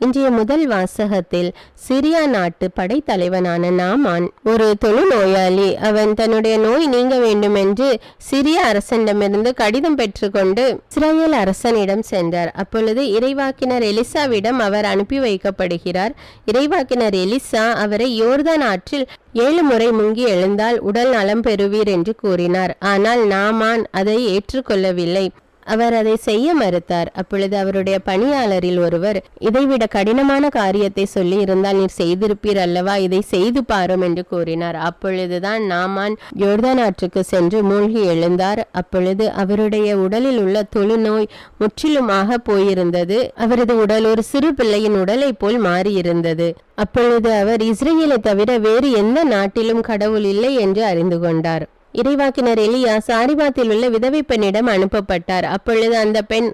இன்றைய முதல் வாசகத்தில் சிரியா நாட்டு படைத்தலைவனான நாமான் ஒரு தொழுநோயாளி. அவன் தன்னுடைய நோய் நீங்க வேண்டும் என்று சிரிய அரசனிடமிருந்து கடிதம் பெற்றுக்கொண்டு இஸ்ரேல் அரசனிடம் சென்றார். அப்பொழுது இறைவாக்கினர் எலிசாவிடம் அவர் அனுப்பி வைக்கப்படுகிறார். இறைவாக்கினர் எலிசா அவரை யோர்தான் ஆற்றில் ஏழு முறை முங்கி எழுந்தால் உடல் நலம் பெறுவீர் என்று கூறினார். ஆனால் நாமான் அதை ஏற்றுக்கொள்ளவில்லை. அவர் அதை செய்ய மறுத்தார். அப்பொழுது அவருடைய பணியாளரில் ஒருவர் இதைவிட கடினமான காரியத்தை சொல்லி இருந்தால் நீர் செய்திருப்பீர் அல்லவா? இதை செய்து பாரும் என்று கூறினார். அப்பொழுதுதான் நாமான் யோர்தான் ஆற்றுக்கு சென்று மூழ்கி எழுந்தார். அப்பொழுது அவருடைய உடலில் உள்ள தொழுநோய் முற்றிலுமாக போயிருந்தது. அவரது உடல் ஒரு சிறு பிள்ளையின் உடலை போல் மாறியிருந்தது. அப்பொழுது அவர் இஸ்ரேலை தவிர வேறு எந்த நாட்டிலும் கடவுள் இல்லை என்று அறிந்து கொண்டார். இறைவாக்கினர் எலியா சாரிபாத்தில் உள்ள விதவை பெண்ணிடம் அனுப்பப்பட்டார். அப்பொழுது அந்த பெண்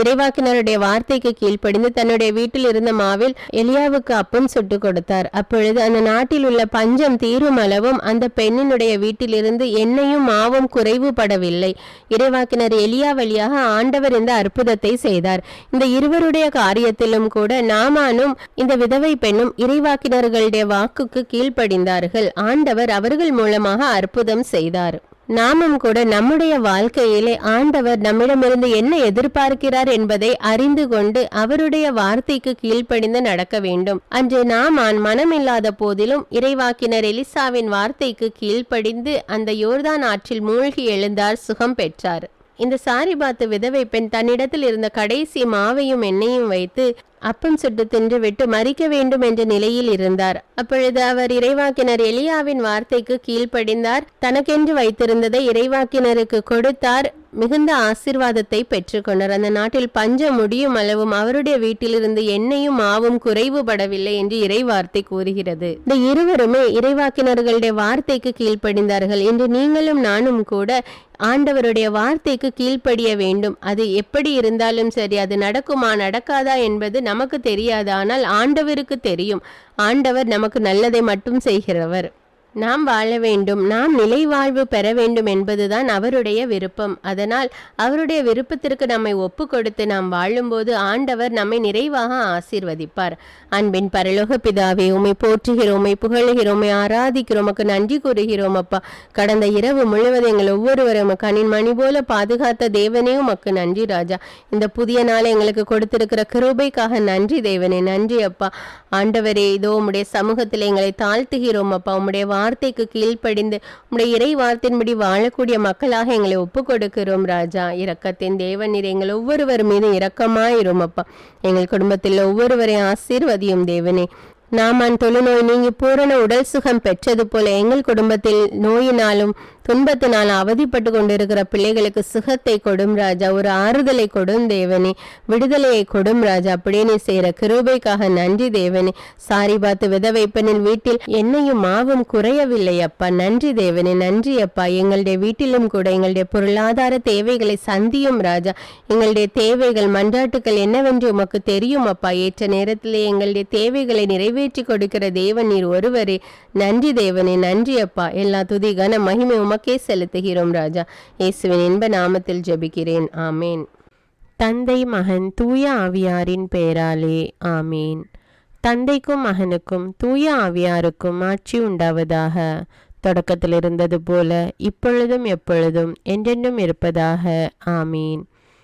இறைவாக்கினருடைய வார்த்தைக்கு கீழ்ப்படிந்து தன்னுடைய வீட்டில் இருந்த மாவில் எலியாவுக்கு அப்பம் சுட்டு கொடுத்தார். அப்பொழுது அந்த நாட்டில் உள்ள பஞ்சம் தீரும் அளவும் அந்த பெண்ணினுடைய வீட்டிலிருந்து எண்ணெயும் மாவும் குறைவுபடவில்லை. இறைவாக்கினர் எலியா வழியாக ஆண்டவர் இந்த அற்புதத்தை செய்தார். இந்த இருவருடைய காரியத்திலும் கூட நாமானும் இந்த விதவை பெண்ணும் இறைவாக்கினர்களுடைய வாக்குக்கு கீழ்ப்படிந்தார்கள். ஆண்டவர் அவர்கள் மூலமாக அற்புதம் செய்தார். நாமும் கூட நம்முடைய வாழ்க்கையிலே ஆண்டவர் நம்மிடமிருந்து என்ன எதிர்பார்க்கிறார் என்பதை அறிந்து கொண்டு அவருடைய வார்த்தைக்கு கீழ்ப்படிந்து நடக்க வேண்டும். அன்று நாமான் மனமில்லாத போதிலும் இறைவாக்கினர் எலிசாவின் வார்த்தைக்கு கீழ்ப்படிந்து அந்த யோர்தான் ஆற்றில் மூழ்கி எழுந்தார் சுகம் பெற்றார். இந்த சாரிபாத்து விதவை பெண் தன்னிடத்தில் இருந்த கடைசி மாவையும் எண்ணெயும் வைத்து அப்பம் சுட்டு தின்று விட்டு மறிக்க வேண்டும் என்ற நிலையில் இருந்தார். அப்பொழுது அவர் இறைவாக்கினர் எலியாவின் வார்த்தைக்கு கீழ்ப்படிந்தார். தனக்கென்று வைத்திருந்ததை இறைவாக்கினருக்கு கொடுத்தார். மிகுந்த ஆசிர்வாதத்தை பெற்றுக்கொண்டார் அந்த நாட்டில் பஞ்சம் முடியும் அளவும் அவருடைய வீட்டிலிருந்து எண்ணெயும் மாவும் குறைவுபடவில்லை என்று இறைவார்த்தை கூறுகிறது. இந்த இருவருமே இறைவாக்கினர்களுடைய வார்த்தைக்கு கீழ்ப்படிந்தார்கள். இன்று நீங்களும் நானும் கூட ஆண்டவருடைய வார்த்தைக்கு கீழ்ப்படிய வேண்டும். அது எப்படி இருந்தாலும் சரி அது நடக்குமா நடக்காதா என்பது நமக்கு தெரியாது ஆனால் ஆண்டவருக்கு தெரியும். ஆண்டவர் நமக்கு நல்லதை மட்டும் செய்கிறவர். நாம் வாழ வேண்டும் நாம் நிலை வாழ்வு பெற வேண்டும் என்பதுதான் அவருடைய விருப்பம். அதனால் அவருடைய விருப்பத்திற்கு நம்மை ஒப்பு கொடுத்து நாம் வாழும்போது ஆண்டவர் நம்மை நிறைவாக ஆசீர்வதிப்பார். அன்பின் பரலோக பிதாவே உமை போற்றுகிறோமை புகழுகிறோமை ஆராதிக்கிறோம் நன்றி கூறுகிறோம் அப்பா. கடந்த இரவு முழுவதும் எங்கள் ஒவ்வொருவரும் கண்ணின் மணி போல பாதுகாத்த தேவனே உமக்கு நன்றி ராஜா. இந்த புதிய நாளை எங்களுக்கு கொடுத்திருக்கிற கிருபைக்காக நன்றி தேவனே நன்றி அப்பா. ஆண்டவரே இதோ உம்முடைய சமூகத்தில் எங்களை தாழ்த்துகிறோம் அப்பா. உம்முடைய வார்த்தைக்கு கீழ்ப்படிந்து உம்முடைய இறை வார்த்தையின்படி வாழக்கூடிய மக்களாக எங்களை ஒப்பு கொடுக்கிறோம் ராஜா. இரக்கத்தின் தேவநீர் எங்கள் ஒவ்வொருவர் மீது இரக்கமாயிரும் அப்பா எங்கள் குடும்பத்தில் ஒவ்வொருவரையும் ஆசீர்வதியும் தேவனே. நாமான் தொழுநோய் நீங்கி பூரண உடல் சுகம் பெற்றது போல எங்கள் குடும்பத்தில் நோயினாலும் துன்பத்தினால் அவதிப்பட்டு கொண்டிருக்கிற பிள்ளைகளுக்கு சுகத்தை கொடும் ராஜா. ஒரு ஆறுதலை கொடும் தேவனே. விடுதலையை கொடும் ராஜா. அப்படியே நீ செய்கிற கிருபைக்காக நன்றி தேவனே. சாரி பார்த்து விதவை பெண்ணின் வீட்டில் எண்ணெயும் மாவும் குறையவில்லை அப்பா. நன்றி தேவனே. நன்றி அப்பா. எங்களுடைய வீட்டிலும் கூட எங்களுடைய பொருளாதார தேவைகளை சந்தியும் ராஜா. எங்களுடைய தேவைகள் மன்றாட்டுகள் என்னவென்று உமக்கு தெரியும் அப்பா. ஏற்ற நேரத்திலே எங்களுடைய தேவைகளை நிறைவேற்றி கொடுக்கிற தேவன் நீர் ஒருவரே. நன்றி தேவனே நன்றி அப்பா. எல்லா துதி கன மகிமை உமக்கே செலுத்துகிறோம் ராஜா. இயேசுவின் இன்ப நாமத்தில் ஜெபிக்கிறேன். ஆமேன். தந்தை மகன் தூய ஆவியாரின் பெயராலே. ஆமேன். தந்தைக்கும் மகனுக்கும் தூய ஆவியாருக்கும் ஆட்சி உண்டாவதாக. தொடக்கத்தில் இருந்தது போல இப்பொழுதும் எப்பொழுதும் என்றென்றும் இருப்பதாக. ஆமீன்.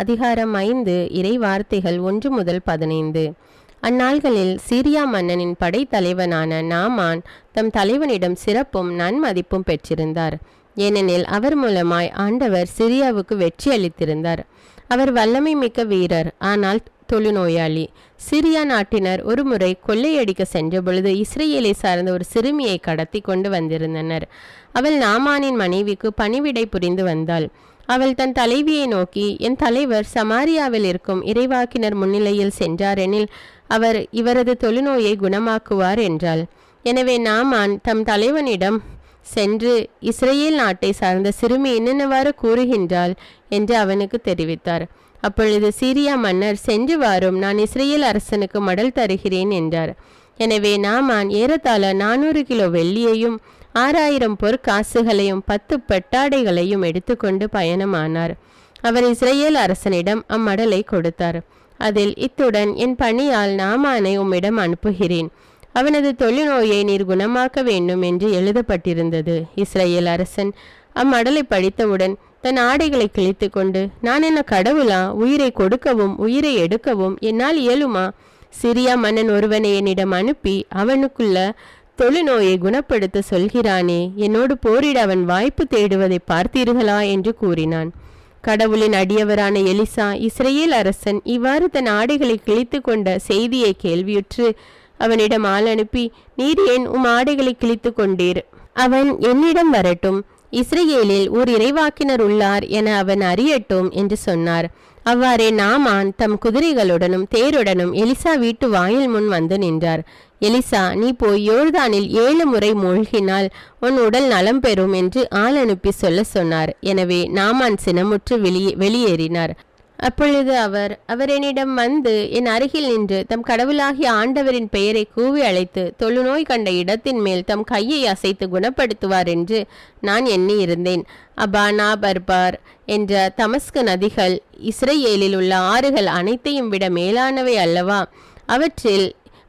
அதிகாரம் ஐந்து இறை வார்த்தைகள் ஒன்று முதல் பதினைந்து. அந்நாள்களில் சீரியா மன்னனின் படைத்தலைவனான நாமான் தம் தலைவனிடம் சிறப்பும் நன்மதிப்பும் பெற்றிருந்தார். ஏனெனில் அவர் மூலமாய் ஆண்டவர் சிரியாவுக்கு வெற்றி அளித்திருந்தார். அவர் வல்லமை மிக்க வீரர் ஆனால் தொழுநோயாளி. சிரியா நாட்டினர் ஒருமுறை கொள்ளையடிக்க சென்றபொழுது இஸ்ரேலை சார்ந்த ஒரு சிறுமியை கடத்தி கொண்டு வந்திருந்தனர். அவள் நாமானின் மனைவிக்கு பணிவிடை புரிந்து வந்தாள். அவள் தன் தலைவியை நோக்கி என் தலைவர் சமாரியாவில் இருக்கும் இறைவாக்கினர் முன்னிலையில் சென்றாரெனில் அவர் இவரது தொழுநோயை குணமாக்குவார் என்றாள். எனவே நாமான் தம் தலைவனிடம் சென்று இஸ்ரேல் நாட்டை சார்ந்த சிறுமி என்னென்னவாறு கூறுகின்றாள்? என்று அவனுக்கு தெரிவித்தார். அப்பொழுது சீரியா மன்னர் சென்று வாரும் நான் இஸ்ரேல் அரசனுக்கு மடல் தருகிறேன் என்றார். எனவே நாமான் ஏறத்தாழ நானூறு கிலோ வெள்ளியையும் ஆறாயிரம் பொற்காசுகளையும் பத்து பெட்டாடைகளையும் எடுத்துக்கொண்டு பயணமானார். அவர் இஸ்ரேல் அரசனிடம் அம்மடலை கொடுத்தார். அதில் இத்துடன் என் பணியால் நாமானை உம்மிடம் அனுப்புகிறேன். அவனது தொழுநோயை நீர் குணமாக்க வேண்டும் என்று எழுதப்பட்டிருந்தது. இஸ்ரேல் அரசன் அம்மடலை படித்தவுடன் தன் ஆடைகளை கிழித்து கொண்டு நான் என்ன கடவுளா? உயிரை கொடுக்கவும் உயிரை எடுக்கவும் என்னால் இயலுமா? சிரியா மன்னன் ஒருவனை என்னிடம் அனுப்பி அவனுக்குள்ள தொழுநோயை குணப்படுத்த சொல்கிறானே. என்னோடு போரிட அவன் வாய்ப்பு தேடுவதை பார்த்தீர்களா? என்று கூறினான். கடவுளின் அடியவரான எலிசா இஸ்ரேல் அரசன் இவ்வாறு தன் ஆடைகளை கிழித்து கொண்ட செய்தியை கேள்வியுற்று அவனிடம் ஆள் அனுப்பி நீர் ஏன் உம் ஆடைகளை கிழித்து கொண்டீர்? அவன் என்னிடம் வரட்டும். இஸ்ரேலில் ஓர் இறைவாக்கினர் உள்ளார் என அவன் அறியட்டும் என்று சொன்னார். அவ்வாறே நாமான் தம் குதிரைகளுடனும் தேருடனும் எலிசா வீட்டு வாயில் முன் வந்து நின்றார். எலிசா நீ போய் யோர்தானில் ஏழு முறை மூழ்கினால் உன் உடல் நலம் பெறும் என்று ஆள் அனுப்பி சொல்ல சொன்னார். எனவே நாமான் சினமுற்று வெளியே வெளியேறினார். அப்பொழுது அவர் அவர் என்னிடம் வந்து என் அருகில் நின்று தம் கடவுளாகிய ஆண்டவரின் பெயரை கூவி அழைத்து தொழுநோய் கண்ட இடத்தின் மேல் தம் கையை அசைத்து குணப்படுத்துவார் என்று நான் எண்ணி இருந்தேன் அபானா பர்பார் என்ற தமஸ்கு நதிகள் இஸ்ரேலில் உள்ள ஆறுகள் அனைத்தையும் விட மேலானவை அல்லவா? அவற்றில்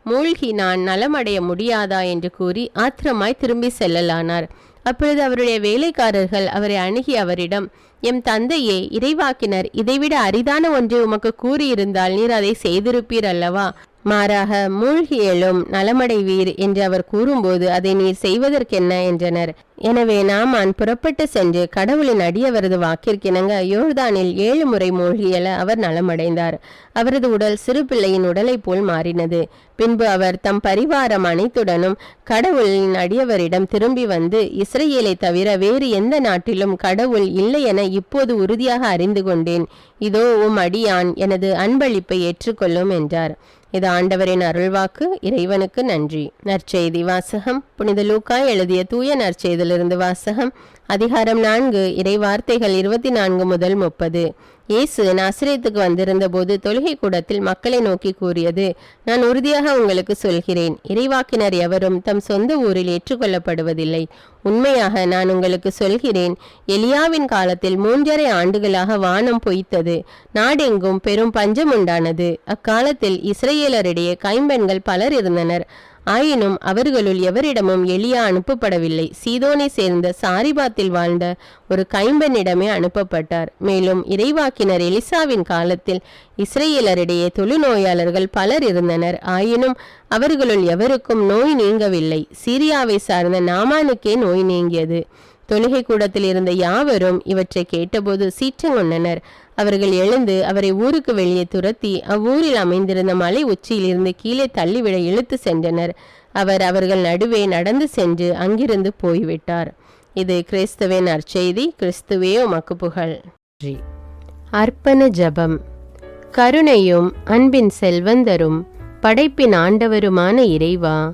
மூழ்கி நான் நலமடைய முடியாதா என்று கூறி ஆத்திரமாய் திரும்பி செல்லலானார். அப்பொழுது அவருடைய வேலைக்காரர்கள் அவரை அணுகி அவரிடம் எம் தந்தையே இறைவாக்கினர் இதைவிட அரிதான ஒன்றை உமக்கு கூறியிருந்தால் நீர் அதை செய்திருப்பீர் அல்லவா? மாறாக மூழ்கி எழும் நலமடைவீர் என்று அவர் கூறும்போது அதை நீர் செய்வதற்கென்ன என்றனர். எனவே நாமான் புறப்பட்டு சென்று கடவுளின் அடியவரது வாக்கிற்கிணங்க யோர்தானில் ஏழு முறை மூழ்கியல அவர் நலமடைந்தார். அவரது உடல் சிறு பிள்ளையின் உடலை போல் மாறினது. பின்பு அவர் தம் பரிவாரம் அனைத்துடனும் கடவுளின் அடியவரிடம் திரும்பி வந்து இஸ்ரேலை தவிர வேறு எந்த நாட்டிலும் கடவுள் இல்லை என இப்போது உறுதியாக அறிந்து கொண்டேன். இதோ உம் அடியான் எனது அன்பளிப்பை ஏற்றுக்கொள்ளும் என்றார். இது ஆண்டவரின் அருள்வாக்கு இறைவனுக்கு நன்றி. நற்செய்தி வாசகம். புனித லூக்காய் எழுதிய தூய நற்செய்தியிலிருந்து வாசகம். அதிகாரம் நான்கு இறை வார்த்தைகள் இருபத்தி நான்கு முதல் முப்பது. இயேசு நசரேத்துக்கு வந்திருந்த போது தொழுகை கூடத்தில் மக்களை நோக்கி கூறியது நான் உறுதியாக உங்களுக்கு சொல்கிறேன். இறைவாக்கினர் எவரும் தம் சொந்த ஊரில் ஏற்றுக்கொள்ளப்படுவதில்லை. உண்மையாக நான் உங்களுக்கு சொல்கிறேன் எலியாவின் காலத்தில் மூன்றரை ஆண்டுகளாக வானம் பொய்த்தது. நாடெங்கும் பெரும் பஞ்சம் உண்டானது. அக்காலத்தில் இஸ்ரேலரிடையே கைம்பெண்கள் பலர் இருந்தனர். ஆயினும் அவர்களுள் எவரிடமும் எளியா அனுப்பப்படவில்லை. சீதோனை சேர்ந்த சாரிபாத்தில் வாழ்ந்த ஒரு கைம்பனிடமே அனுப்பப்பட்டார். மேலும் இறைவாக்கினர் எலிசாவின் காலத்தில் இஸ்ரேலரிடையே தொழுநோயாளர்கள் பலர் இருந்தனர். ஆயினும் அவர்களுள் எவருக்கும் நோய் நீங்கவில்லை. சீரியாவை சார்ந்த நாமானுக்கே நோய் நீங்கியது. தொழுகை கூடத்தில் இருந்த யாவரும் இவற்றை கேட்டபோது சீற்றங்கொண்டனர் அவர்கள் எழுந்து அவரை ஊருக்கு வெளியே துரத்தி அவ்வூரில் அமைந்திருந்த மலை உச்சியிலிருந்து கீழே தள்ளிவிட இழுத்து சென்றனர். அவர் அவர்கள் நடுவே நடந்து சென்று அங்கிருந்து போய்விட்டார். இது கிறிஸ்துவின் அற்செய்தி கிறிஸ்துவே உமக்கு புகழ். அர்ப்பண ஜபம். கருணையும் அன்பின் செல்வந்தரும் படைப்பின் ஆண்டவருமான இறைவா